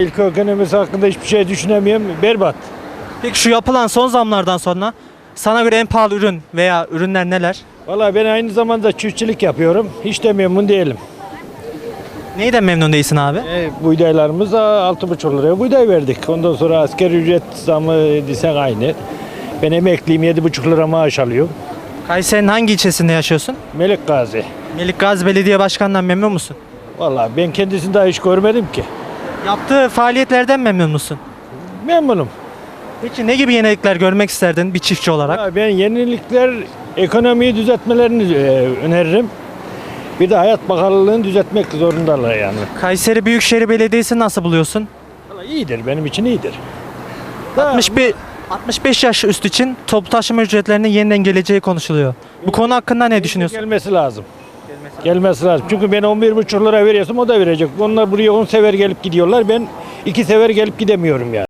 Ülke ekonomisi hakkında hiçbir şey düşünemiyorum. Berbat. Peki şu yapılan son zamlardan sonra sana göre en pahalı ürün veya ürünler neler? Valla ben aynı zamanda çiftçilik yapıyorum. Hiç de memnun değilim. Neyden memnun değilsin abi? E, buğdaylarımız 6,5 liraya buğday verdik. Ondan sonra asker ücret zamı desen aynı. Ben emekliyim 7,5 lira maaş alıyorum. Kayseri'nin hangi ilçesinde yaşıyorsun? Melek Gazi. Melik Gazi Belediye Başkanı'ndan memnun musun? Valla ben kendisini daha hiç görmedim ki. Yaptığı faaliyetlerden memnun musun? Memnunum. Peki ne gibi yenilikler görmek isterdin bir çiftçi olarak? Ya ben yenilikler ekonomiyi düzeltmelerini e, öneririm. Bir de hayat pahalılığını düzeltmek zorundalar yani. Kayseri Büyükşehir Belediyesi nasıl buluyorsun? Valla iyidir benim için iyidir. Daha- 61 65 yaş üstü için toplu taşıma ücretlerinin yeniden geleceği konuşuluyor. Bu konu hakkında ne düşünüyorsun? Gelmesi lazım. Gelmesi lazım. Çünkü ben 11,5 lira veriyorsam o da verecek. Onlar buraya 10 sefer gelip gidiyorlar. Ben 2 sefer gelip gidemiyorum yani.